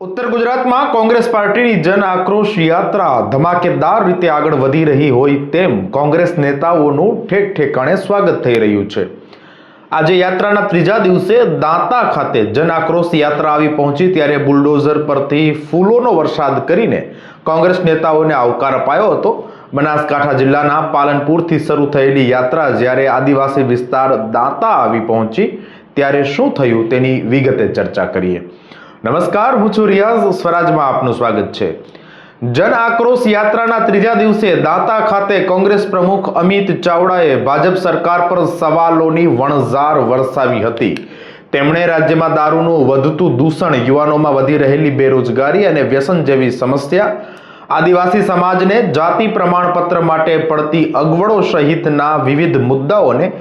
ઉત્તર ગુજરાતમાં કોંગ્રેસ પાર્ટીની જન આક્રોશ યાત્રા ધમાકેદાર રીતે આગળ વધી રહી હોય તેમ કોંગ્રેસ નેતાઓનું ઠેક ઠેકાણે સ્વાગત થઈ રહ્યું છે. આજે યાત્રાના ત્રીજા દિવસે દાંતા ખાતે જન આક્રોશ યાત્રા આવી પહોંચી ત્યારે બુલડોઝર પરથી ફૂલોનો વરસાદ કરીને કોંગ્રેસ નેતાઓને આવકાર અપાયો હતો. બનાસકાંઠા જિલ્લાના પાલનપુરથી શરૂ થયેલી યાત્રા જ્યારે આદિવાસી વિસ્તાર દાંતા આવી પહોંચી, ત્યારે શું થયું તેની વિગતે ચર્ચા કરીએ. નમસ્કાર, હું છું રિયાઝ સ્વરાજમાં આપનું સ્વાગત છે. જન આક્રોશ યાત્રાના ત્રીજા દિવસે દાંતા ખાતે કોંગ્રેસ પ્રમુખ અમિત ચાવડાએ ભાજપ સરકાર પર સવાલોની વણઝાર વરસાવી હતી. તેમણે રાજ્યમાં દારૂનું વધતું દૂષણ યુવાનોમાં વધી રહેલી બેરોજગારી અને વ્યસન જેવી સમસ્યા, આદિવાસી સમાજને જાતિ પ્રમાણપત્ર માટે પડતી અગવડો સહિતના વિવિધ મુદ્દાઓને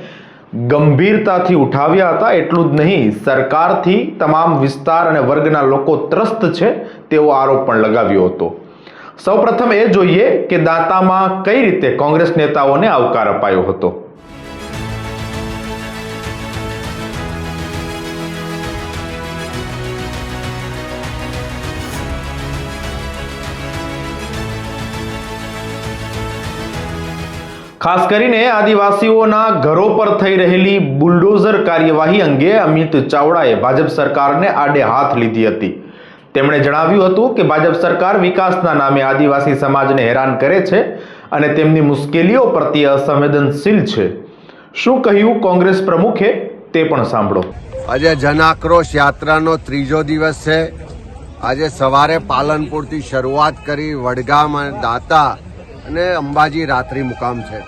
ગંભીરતાથી ઉઠાવ્યા હતા, એટલું જ નહીં, સરકારથી તમામ વિસ્તાર અને વર્ગના લોકો ત્રસ્ત છે તેવો આરોપ પણ લગાવ્યો હતો. સૌપ્રથમ એ જોઈએ કે દાંતામાં કઈ રીતે કોંગ્રેસ નેતાઓને આવકાર અપાયો હતો. ખાસ કરીને આદિવાસીઓના ઘરો પર થઈ રહેલી બુલડોઝર કાર્યવાહી અંગે અમિત ચાવડાએ ભાજપ સરકારને આડે હાથ લીધી હતી. તેમણે જણાવ્યું હતું કે ભાજપ સરકાર વિકાસના નામે આદિવાસી સમાજને હેરાન કરે છે અને તેમની મુશ્કેલીઓ પ્રત્યે અસંવેદનશીલ છે. શું કહ્યું કોંગ્રેસ પ્રમુખે તે પણ સાંભળો. આજે જન આક્રોશ યાત્રાનો ત્રીજો દિવસ છે. આજે સવારે પાલનપુરથી શરૂઆત કરી વડગામ દાંતા અને અંબાજી રાત્રિ મુકામ છે.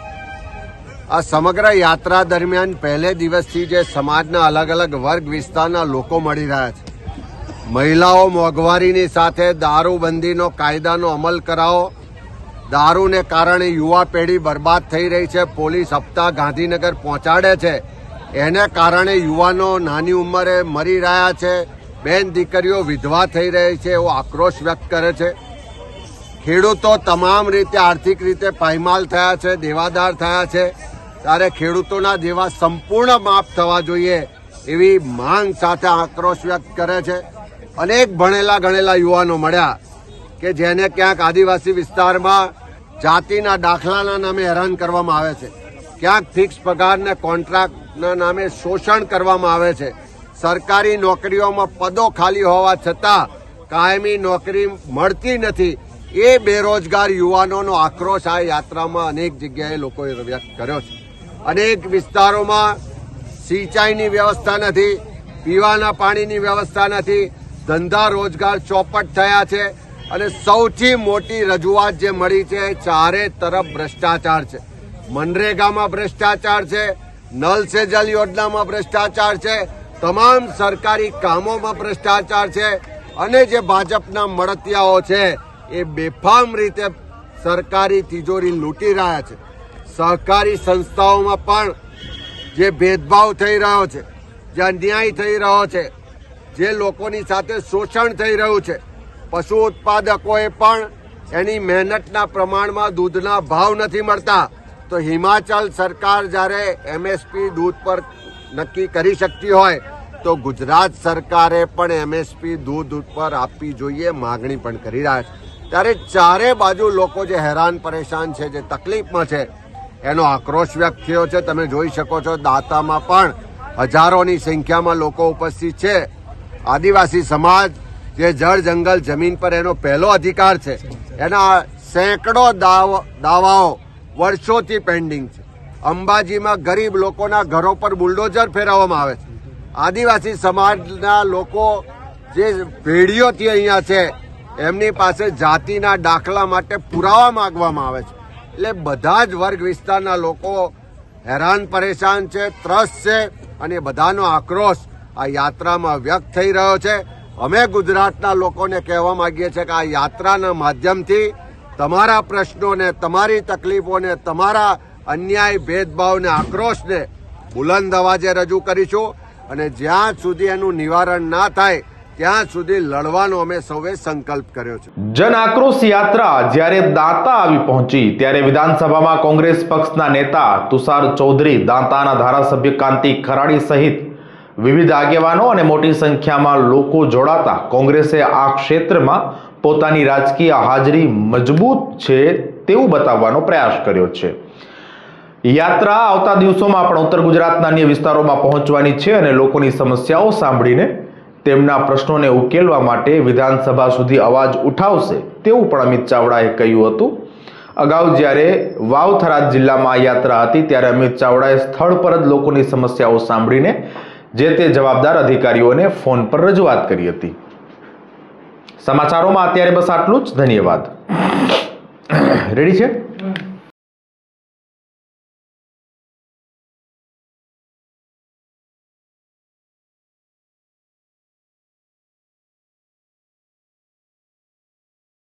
આ સમગ્ર યાત્રા દરમિયાન પહેલે દિવસથી જે સમાજના અલગ અલગ વર્ગ વિસ્તારના લોકો મળી રહ્યા છે. મહિલાઓ મોંઘવારીની સાથે દારૂબંધીનો કાયદાનો અમલ કરાવો. દારૂને કારણે યુવા પેઢી બરબાદ થઈ રહી છે. પોલીસ હપ્તા ગાંધીનગર પહોંચાડે છે. એને કારણે યુવાનો નાની ઉંમરે મરી રહ્યા છે. બેન દીકરીઓ વિધવા થઈ રહી છે એવો આક્રોશ વ્યક્ત કરે છે. ખેડૂતો તમામ રીતે આર્થિક રીતે પાયમાલ થયા છે, દેવાદાર થયા છે. ત્યારે ખેડૂતોના દેવા સંપૂર્ણ માફ થવા જોઈએ એવી માંગ સાથે આક્રોશ વ્યક્ત કરે છે. અનેક ભણેલા ગણેલા યુવાનો મળ્યા કે જેને ક્યાંક આદિવાસી વિસ્તારમાં જાતિના દાખલાના નામે હેરાન કરવામાં આવે છે. ક્યાંક ફિક્સ પગારને કોન્ટ્રાક્ટના નામે શોષણ કરવામાં આવે છે. સરકારી નોકરીઓમાં પદો ખાલી હોવા છતાં કાયમી નોકરી મળતી નથી. એ બેરોજગાર યુવાનોનો આક્રોશ આ યાત્રામાં અનેક જગ્યાએ લોકોએ વ્યક્ત કર્યો છે. અનેક વિસ્તારોમાં સિંચાઈની વ્યવસ્થા નથી, પીવાના પાણીની વ્યવસ્થા નથી, ધંધા રોજગાર ચોપટ થયા છે અને સૌથી મોટી રજૂઆત જે મળી છે ચારે તરફ ભ્રષ્ટાચાર છે. મનરેગામાં ભ્રષ્ટાચાર છે, નલ સે જલ યોજનામાં ભ્રષ્ટાચાર છે, તમામ સરકારી કામોમાં ભ્રષ્ટાચાર છે અને જે ભાજપના મળતિયાઓ છે એ બેફામ રીતે સરકારી તિજોરી લૂંટી રહ્યા છે. સહકારી સંસ્થાઓમાં પણ જે ભેદભાવ થઈ રહ્યો છે, જે અન્યાય થઈ રહ્યો છે, જે લોકોની સાથે શોષણ થઈ રહ્યું છે, પશુ ઉત્પાદકોએ પણ એની મહેનતના પ્રમાણમાં દૂધના ભાવ નથી મળતા. તો હિમાચલ સરકાર જ્યારે એમએસપી દૂધ પર નક્કી કરી શકતી હોય, તો ગુજરાત સરકારે પણ એમએસપી દૂધ ઉપર આપવી જોઈએ, માગણી પણ કરી રહ્યા છે. ત્યારે ચારે બાજુ લોકો જે હેરાન પરેશાન છે, જે તકલીફમાં છે, એનો આક્રોશ વ્યક્ત થયો છે. તમે જોઈ શકો છો, દાતામાં પણ હજારોની સંખ્યામાં લોકો ઉપસ્થિત છે. આદિવાસી સમાજ જે જળ જંગલ જમીન પર એનો પહેલો અધિકાર છે. એના સેંકડો દાવ- દાવાઓ વર્ષોથી પેન્ડિંગ છે. અંબાજીમાં ગરીબ લોકોના ઘરો પર બુલડોઝર ફેરવવામાં આવે છે. આદિવાસી સમાજના લોકો જે પેઢીઓથી અહીંયા છે એમની પાસે જાતિના દાખલા માટે પુરાવા માગવામાં આવે છે. એટલે બધા જ વર્ગ વિસ્તારના લોકો હેરાન પરેશાન છે, ત્રસ્ત છે અને બધાનો આક્રોશ આ યાત્રામાં વ્યક્ત થઈ રહ્યો છે. અમે ગુજરાતના લોકોને કહેવા માંગીએ છીએ કે આ યાત્રાના માધ્યમથી તમારા પ્રશ્નોને, તમારી તકલીફોને, તમારા અન્યાય ભેદભાવને, આક્રોશને બુલંદ અવાજે રજૂ કરીશું અને જ્યાં સુધી એનું નિવારણ ના થાય ત્યાં સુધી લડવાનો અમે સૌએ સંકલ્પ કર્યો છે. જન આક્રોશ યાત્રા જ્યારે દાંતા આવી પહોંચી, ત્યારે વિધાનસભામાં કોંગ્રેસ પક્ષના નેતા તુષાર ચૌધરી, દાંતાના ધારાસભ્ય કાંતિ ખરાડી સહિત વિવિધ આગેવાનો અને મોટી સંખ્યામાં લોકો જોડાતા કોંગ્રેસે આ ક્ષેત્રમાં પોતાની રાજકીય હાજરી મજબૂત છે તેવું બતાવવાનો પ્રયાસ કર્યો છે. યાત્રા આવતા દિવસોમાં પણ ઉત્તર ગુજરાતના અન્ય વિસ્તારોમાં પહોંચવાની છે અને લોકોની સમસ્યાઓ સાંભળીને તેમના પ્રશ્નોને ઉકેલવા માટે વિધાનસભા સુધી અવાજ ઉઠાવશે તેવું પણ અમિત ચાવડાએ કહ્યું હતું. અગાઉ જ્યારે વાવથરાજ જિલ્લામાં યાત્રા હતી ત્યારે અમિત ચાવડાએ સ્થળ પર જ લોકોની સમસ્યાઓ સાંભળીને જે તે જવાબદાર અધિકારીઓને ફોન પર રજૂઆત કરી હતી. સમાચારોમાં અત્યારે બસ આટલું જ. ધન્યવાદ. રેડી છે?